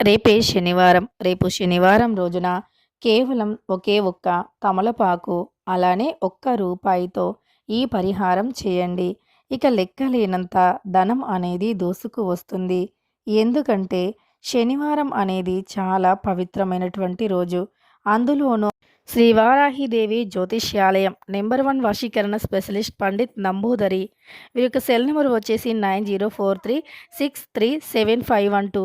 రేపే శనివారం. రేపు శనివారం రోజున కేవలం ఒకే ఒక్క తమలపాకు అలానే ఒక్క రూపాయితో ఈ పరిహారం చేయండి. ఇక లెక్కలేనంత ధనం అనేది దోసుకు వస్తుంది. ఎందుకంటే శనివారం అనేది చాలా పవిత్రమైనటువంటి రోజు. అందులోనూ శ్రీవారాహిదేవి జ్యోతిష్యాలయం నెంబర్ వన్ వశీకరణ స్పెషలిస్ట్ పండిత్ నంబూదరి. వీరి యొక్క సెల్ నెంబర్ వచ్చేసి nine zero four three six three seven five one two.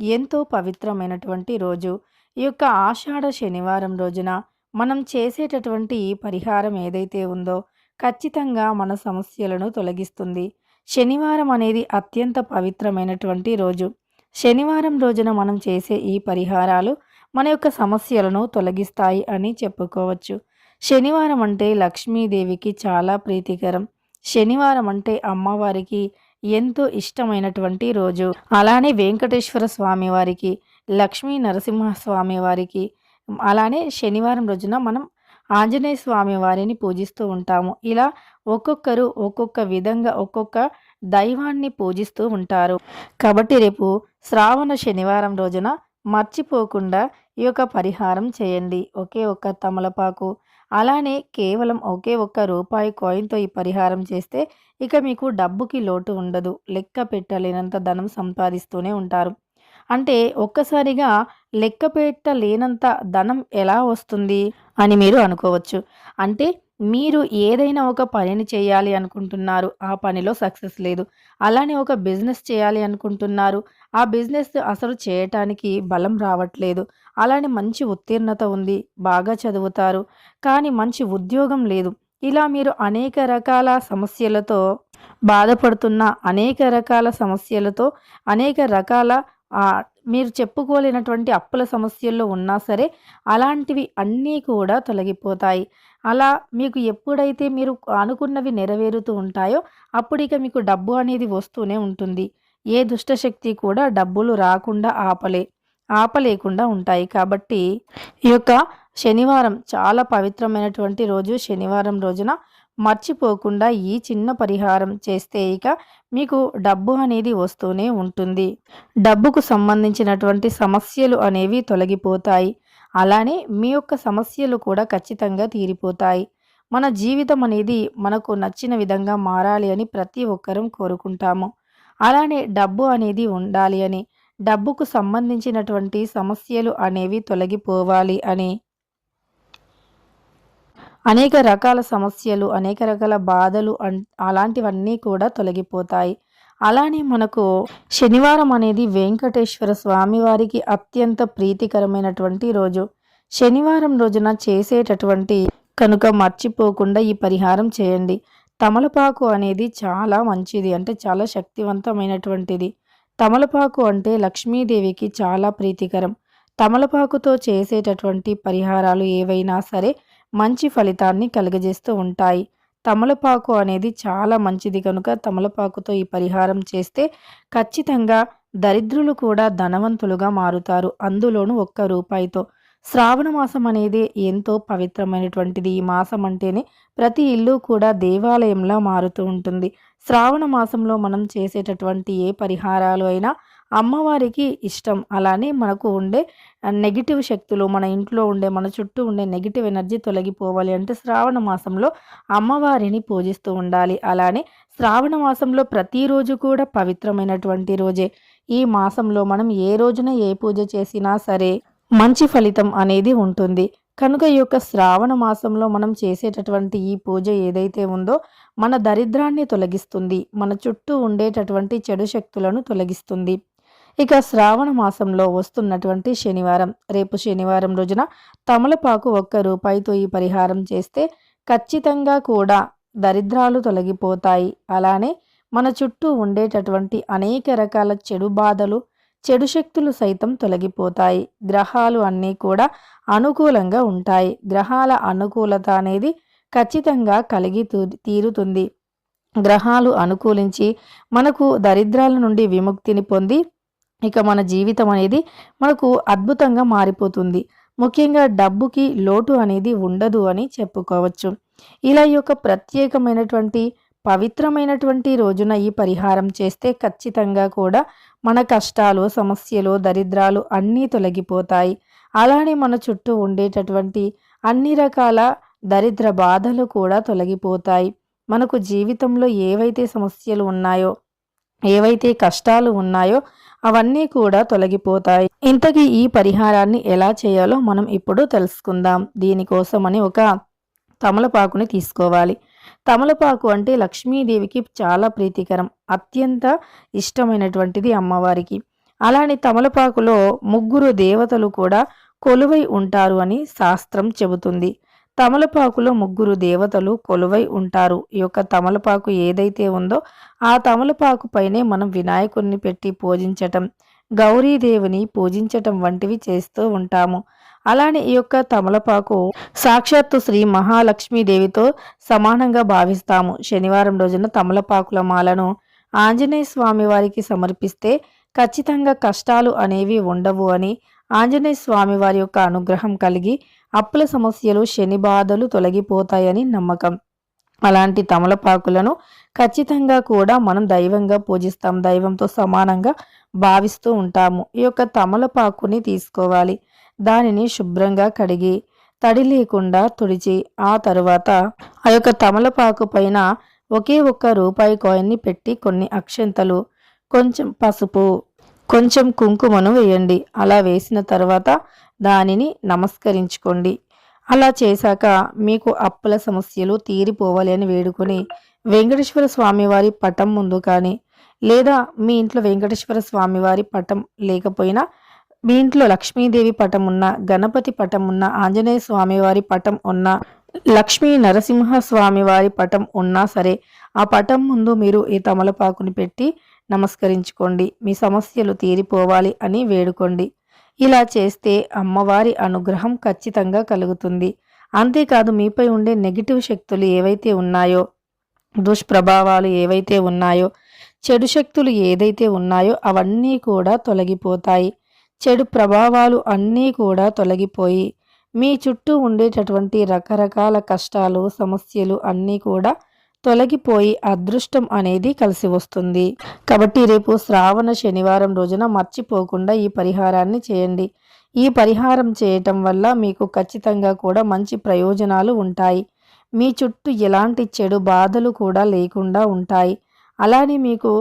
ఎంతో పవిత్రమైనటువంటి రోజు. ఈ యొక్క ఆషాఢ శనివారం రోజున మనం చేసేటటువంటి ఈ పరిహారం ఏదైతే ఉందో ఖచ్చితంగా మన సమస్యలను తొలగిస్తుంది. శనివారం అనేది అత్యంత పవిత్రమైనటువంటి రోజు. శనివారం రోజున మనం చేసే ఈ పరిహారాలు మన యొక్క సమస్యలను తొలగిస్తాయి అని చెప్పుకోవచ్చు. శనివారం అంటే లక్ష్మీదేవికి చాలా ప్రీతికరం. శనివారం అంటే అమ్మవారికి ఎంతో ఇష్టమైనటువంటి రోజు. అలానే వెంకటేశ్వర స్వామి వారికి లక్ష్మీ నరసింహస్వామి వారికి అలానే శనివారం రోజున మనం ఆంజనేయ స్వామి వారిని పూజిస్తూ ఉంటాము. ఇలా ఒక్కొక్కరు ఒక్కొక్క విధంగా ఒక్కొక్క దైవాన్ని పూజిస్తూ ఉంటారు. కాబట్టి రేపు శ్రావణ శనివారం రోజున మర్చిపోకుండా ఈ యొక్క పరిహారం చేయండి. ఒకే ఒక్క తమలపాకు అలానే కేవలం ఒకే ఒక్క రూపాయి కాయిన్తో ఈ పరిహారం చేస్తే ఇక మీకు డబ్బుకి లోటు ఉండదు. లెక్క పెట్టలేనంత ధనం సంపాదిస్తూనే ఉంటారు. అంటే ఒక్కసారిగా లెక్క పెట్టలేనంత ధనం ఎలా వస్తుంది అని మీరు అనుకోవచ్చు. అంటే మీరు ఏదైనా ఒక పనిని చేయాలి అనుకుంటున్నారు ఆ పనిలో సక్సెస్ లేదు. అలానే ఒక బిజినెస్ చేయాలి అనుకుంటున్నారు ఆ బిజినెస్ అసలు చేయటానికి బలం రావట్లేదు. అలానే మంచి ఉత్తీర్ణత ఉంది బాగా చదువుతారు కానీ మంచి ఉద్యోగం లేదు. ఇలా మీరు అనేక రకాల సమస్యలతో బాధపడుతున్న అనేక రకాల సమస్యలతో అనేక రకాల మీరు చెప్పుకోలేనటువంటి అప్పుల సమస్యల్లో ఉన్నా సరే అలాంటివి అన్నీ కూడా తొలగిపోతాయి. అలా మీకు ఎప్పుడైతే మీరు అనుకున్నవి నెరవేరుతూ ఉంటాయో అప్పుడు ఇక మీకు డబ్బు అనేది వస్తూనే ఉంటుంది. ఏ దుష్టశక్తి కూడా డబ్బులు రాకుండా ఆపలే ఆపలేకుండా ఉంటాయి. కాబట్టి ఈ యొక్క శనివారం చాలా పవిత్రమైనటువంటి రోజు. శనివారం రోజున మర్చిపోకుండా ఈ చిన్న పరిహారం చేస్తే ఇక మీకు డబ్బు అనేది వస్తూనే ఉంటుంది. డబ్బుకు సంబంధించినటువంటి సమస్యలు అనేవి తొలగిపోతాయి. అలానే మీ యొక్క సమస్యలు కూడా ఖచ్చితంగా తీరిపోతాయి. మన జీవితం అనేది మనకు నచ్చిన విధంగా మారాలి అని ప్రతి ఒక్కరం కోరుకుంటాము. అలానే డబ్బు అనేది ఉండాలి అని డబ్బుకు సంబంధించినటువంటి సమస్యలు అనేవి తొలగిపోవాలి అని. అనేక రకాల సమస్యలు అనేక రకాల బాధలు అలాంటివన్నీ కూడా తొలగిపోతాయి. అలానే మనకు శనివారం అనేది వెంకటేశ్వర స్వామి వారికి అత్యంత ప్రీతికరమైనటువంటి రోజు. శనివారం రోజున చేసేటటువంటి కనుక మర్చిపోకుండా ఈ పరిహారం చేయండి. తమలపాకు అనేది చాలా మంచిది అంటే చాలా శక్తివంతమైనటువంటిది. తమలపాకు అంటే లక్ష్మీదేవికి చాలా ప్రీతికరం. తమలపాకుతో చేసేటటువంటి పరిహారాలు ఏవైనా సరే మంచి ఫలితాన్ని కలుగజేస్తూ ఉంటాయి. తమలపాకు అనేది చాలా మంచిది. కనుక తమలపాకుతో ఈ పరిహారం చేస్తే ఖచ్చితంగా దరిద్రులు కూడా ధనవంతులుగా మారుతారు. అందులోనూ ఒక్క రూపాయితో. శ్రావణ మాసం అనేది ఎంతో పవిత్రమైనటువంటిది. ఈ మాసం అంటేనే ప్రతి ఇల్లు కూడా దేవాలయంలా మారుతూ ఉంటుంది. శ్రావణ మాసంలో మనం చేసేటటువంటి ఏ పరిహారాలు అయినా అమ్మవారికి ఇష్టం. అలానే మనకు ఉండే నెగిటివ్ శక్తులు మన ఇంట్లో ఉండే మన చుట్టూ ఉండే నెగిటివ్ ఎనర్జీ తొలగిపోవాలి అంటే శ్రావణ మాసంలో అమ్మవారిని పూజిస్తూ ఉండాలి. అలానే శ్రావణ మాసంలో ప్రతిరోజు కూడా పవిత్రమైనటువంటి రోజే. ఈ మాసంలో మనం ఏ రోజున ఏ పూజ చేసినా సరే మంచి ఫలితం అనేది ఉంటుంది. కనుక ఈ యొక్క శ్రావణ మాసంలో మనం చేసేటటువంటి ఈ పూజ ఏదైతే ఉందో మన దరిద్రాన్ని తొలగిస్తుంది. మన చుట్టూ ఉండేటటువంటి చెడు శక్తులను తొలగిస్తుంది. ఇక శ్రావణ మాసంలో వస్తున్నటువంటి శనివారం. రేపు శనివారం రోజున తమలపాకు ఒక్క రూపాయితో ఈ పరిహారం చేస్తే ఖచ్చితంగా కూడా దరిద్రాలు తొలగిపోతాయి. అలానే మన చుట్టూ ఉండేటటువంటి అనేక రకాల చెడు బాధలు చెడు శక్తులు సైతం తొలగిపోతాయి. గ్రహాలు అన్నీ కూడా అనుకూలంగా ఉంటాయి. గ్రహాల అనుకూలత అనేది ఖచ్చితంగా కలిగి తీరుతుంది. గ్రహాలు అనుకూలించి మనకు దరిద్రాల నుండి విముక్తిని పొంది ఇక మన జీవితం అనేది మనకు అద్భుతంగా మారిపోతుంది. ముఖ్యంగా డబ్బుకి లోటు అనేది ఉండదు అని చెప్పుకోవచ్చు. ఇలా ఈ యొక్క ప్రత్యేకమైనటువంటి పవిత్రమైనటువంటి రోజున ఈ పరిహారం చేస్తే ఖచ్చితంగా కూడా మన కష్టాలు సమస్యలు దరిద్రాలు అన్నీ తొలగిపోతాయి. అలానే మన చుట్టూ ఉండేటటువంటి అన్ని రకాల దరిద్ర బాధలు కూడా తొలగిపోతాయి. మనకు జీవితంలో ఏవైతే సమస్యలు ఉన్నాయో ఏవైతే కష్టాలు ఉన్నాయో అవన్నీ కూడా తొలగిపోతాయి. ఇంతకీ ఈ పరిహారాన్ని ఎలా చేయాలో మనం ఇప్పుడు తెలుసుకుందాం. దీనికోసమని ఒక తమలపాకుని తీసుకోవాలి. తమలపాకు అంటే లక్ష్మీదేవికి చాలా ప్రీతికరం అత్యంత ఇష్టమైనటువంటిది అమ్మవారికి. అలానే తమలపాకులో ముగ్గురు దేవతలు కూడా కొలువై ఉంటారు అని శాస్త్రం చెబుతుంది. తమలపాకులో ముగ్గురు దేవతలు కొలువై ఉంటారు. ఈ యొక్క తమలపాకు ఏదైతే ఉందో ఆ తమలపాకు పైనే మనం వినాయకుడిని పెట్టి పూజించటం గౌరీదేవిని పూజించటం వంటివి చేస్తూ ఉంటాము. అలానే ఈ యొక్క తమలపాకు సాక్షాత్తు శ్రీ మహాలక్ష్మీదేవితో సమానంగా భావిస్తాము. శనివారం రోజున తమలపాకుల మాలను ఆంజనేయ స్వామి వారికి సమర్పిస్తే ఖచ్చితంగా కష్టాలు అనేవి ఉండవు అని ఆంజనేయ స్వామి వారి యొక్క అనుగ్రహం కలిగి అప్పుల సమస్యలు శని బాధలు తొలగిపోతాయని నమ్మకం. అలాంటి తమలపాకులను ఖచ్చితంగా కూడా మనం దైవంగా పూజిస్తాం దైవంతో సమానంగా భావిస్తూ ఉంటాము. ఈ యొక్క తమలపాకుని తీసుకోవాలి. దానిని శుభ్రంగా కడిగి తడి లేకుండా తుడిచి ఆ తరువాత ఆ యొక్క తమలపాకు పైన ఒకే ఒక్క రూపాయి కాయిన్ని పెట్టి కొన్ని అక్షంతలు కొంచెం పసుపు కొంచెం కుంకుమను వేయండి. అలా వేసిన తర్వాత దానిని నమస్కరించుకోండి. అలా చేశాక మీకు అప్పుల సమస్యలు తీరిపోవాలి అని వేడుకొని వెంకటేశ్వర స్వామివారి పటం ముందు కానీ లేదా మీ ఇంట్లో వెంకటేశ్వర స్వామివారి పటం లేకపోయినా మీ ఇంట్లో లక్ష్మీదేవి పటం ఉన్న గణపతి పటం ఉన్న ఆంజనేయ స్వామివారి పటం ఉన్న లక్ష్మీ నరసింహ స్వామివారి పటం ఉన్నా సరే ఆ పటం ముందు మీరు ఈ తమలపాకుని పెట్టి నమస్కరించుకోండి. మీ సమస్యలు తీరిపోవాలి అని వేడుకోండి. ఇలా చేస్తే అమ్మవారి అనుగ్రహం ఖచ్చితంగా కలుగుతుంది. అంతేకాదు మీపై ఉండే నెగిటివ్ శక్తులు ఏవైతే ఉన్నాయో దుష్ప్రభావాలు ఏవైతే ఉన్నాయో చెడు శక్తులు ఏదైతే ఉన్నాయో అవన్నీ కూడా తొలగిపోతాయి. చెడు ప్రభావాలు అన్నీ కూడా తొలగిపోయి మీ చుట్టూ ఉండేటటువంటి రకరకాల కష్టాలు సమస్యలు అన్నీ కూడా తొలగిపోయి అదృష్టం అనేది కలిసి వస్తుంది. కాబట్టి రేపు శ్రావణ శనివారం రోజున మర్చిపోకుండా ఈ పరిహారాన్ని చేయండి. ఈ పరిహారం చేయటం వల్ల మీకు ఖచ్చితంగా కూడా మంచి ప్రయోజనాలు ఉంటాయి. మీ చుట్టూ ఎలాంటి చెడు బాధలు కూడా లేకుండా ఉంటాయి. అలానే మీకు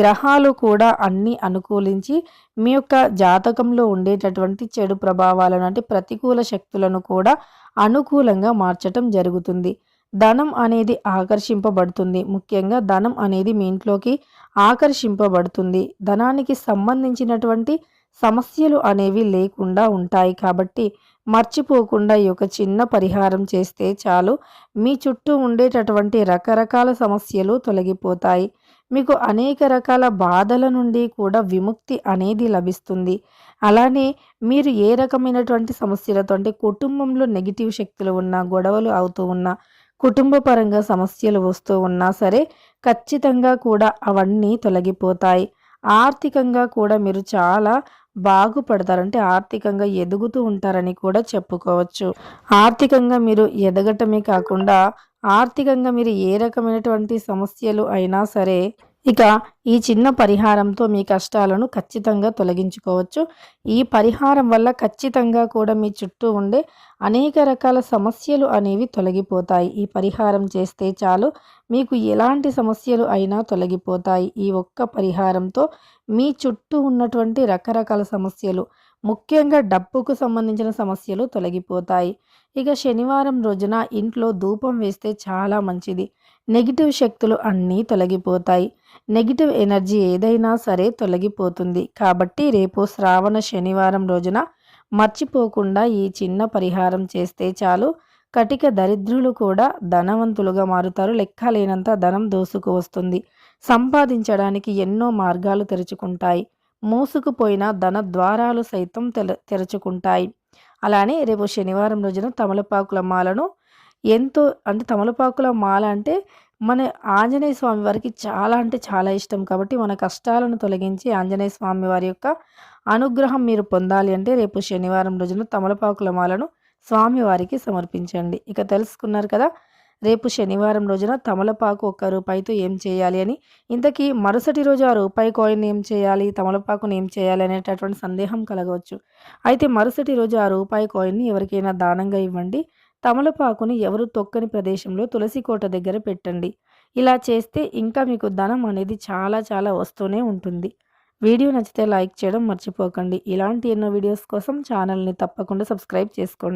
గ్రహాలు కూడా అన్నీ అనుకూలించి మీ యొక్క జాతకంలో ఉండేటటువంటి చెడు ప్రభావాలను అంటే ప్రతికూల శక్తులను కూడా అనుకూలంగా మార్చటం జరుగుతుంది. ధనం అనేది ఆకర్షింపబడుతుంది. ముఖ్యంగా ధనం అనేది మీ ఇంట్లోకి ఆకర్షింపబడుతుంది. ధనానికి సంబంధించినటువంటి సమస్యలు అనేవి లేకుండా ఉంటాయి. కాబట్టి మర్చిపోకుండా ఈ యొక్క చిన్న పరిహారం చేస్తే చాలు. మీ చుట్టూ ఉండేటటువంటి రకరకాల సమస్యలు తొలగిపోతాయి. మీకు అనేక రకాల బాధల నుండి కూడా విముక్తి అనేది లభిస్తుంది. అలానే మీరు ఏ రకమైనటువంటి సమస్యలతో అంటే కుటుంబంలో నెగిటివ్ శక్తులు ఉన్నా గొడవలు అవుతూ ఉన్నా కుటుంబ పరంగా సమస్యలు వస్తూ ఉన్నా సరే ఖచ్చితంగా కూడా అవన్నీ తొలగిపోతాయి. ఆర్థికంగా కూడా మీరు చాలా బాగుపడతారంటే ఆర్థికంగా ఎదుగుతూ ఉంటారని కూడా చెప్పుకోవచ్చు. ఆర్థికంగా మీరు ఎదగటమే కాకుండా ఆర్థికంగా మీరు ఏ రకమైనటువంటి సమస్యలు అయినా సరే ఇక ఈ చిన్న పరిహారంతో మీ కష్టాలను ఖచ్చితంగా తొలగించుకోవచ్చు. ఈ పరిహారం వల్ల ఖచ్చితంగా కూడా మీ చుట్టూ ఉండే అనేక రకాల సమస్యలు అనేవి తొలగిపోతాయి. ఈ పరిహారం చేస్తే చాలు మీకు ఎలాంటి సమస్యలు అయినా తొలగిపోతాయి. ఈ ఒక్క పరిహారంతో మీ చుట్టూ ఉన్నటువంటి రకరకాల సమస్యలు ముఖ్యంగా డబ్బుకు సంబంధించిన సమస్యలు తొలగిపోతాయి. ఇక శనివారం రోజున ఇంట్లో ధూపం వేస్తే చాలా మంచిది. నెగిటివ్ శక్తులు అన్నీ తొలగిపోతాయి. నెగిటివ్ ఎనర్జీ ఏదైనా సరే తొలగిపోతుంది. కాబట్టి రేపు శ్రావణ శనివారం రోజున మర్చిపోకుండా ఈ చిన్న పరిహారం చేస్తే చాలు. కటిక దరిద్రులు కూడా ధనవంతులుగా మారుతారు. లెక్కలేనంత ధనం దోసుకు వస్తుంది. సంపాదించడానికి ఎన్నో మార్గాలు తెరుచుకుంటాయి. మూసుకుపోయిన ధన ద్వారాలు సైతం తెల తెరుచుకుంటాయి. అలానే రేపు శనివారం రోజున తమలపాకుల మాలను ఎంతో అంటే తమలపాకుల మాల అంటే మన ఆంజనేయ స్వామి వారికి చాలా అంటే చాలా ఇష్టం కాబట్టి మన కష్టాలను తొలగించి ఆంజనేయ స్వామి వారి యొక్క అనుగ్రహం మీరు పొందాలి అంటే రేపు శనివారం రోజున తమలపాకుల మాలను స్వామివారికి సమర్పించండి. ఇక తెలుసుకున్నారు కదా రేపు శనివారం రోజున తమలపాకు ఒక్క రూపాయితో ఏం చేయాలి అని. ఇంతకీ మరుసటి రోజు ఆ రూపాయి కాయిన్ ఏం చేయాలి? తమలపాకుని ఏం చేయాలి అనేటటువంటి సందేహం కలగవచ్చు. అయితే మరుసటి రోజు ఆ రూపాయి కాయిన్ని ఎవరికైనా దానంగా ఇవ్వండి. తమలపాకుని ఎవరు తొక్కని ప్రదేశంలో తులసి కోట దగ్గర పెట్టండి. ఇలా చేస్తే ఇంకా మీకు ధనం అనేది చాలా చాలా వస్తూనే ఉంటుంది. వీడియో నచ్చితే లైక్ చేయడం మర్చిపోకండి. ఇలాంటి ఎన్నో వీడియోస్ కోసం ఛానల్ని తప్పకుండా సబ్స్క్రైబ్ చేసుకోండి.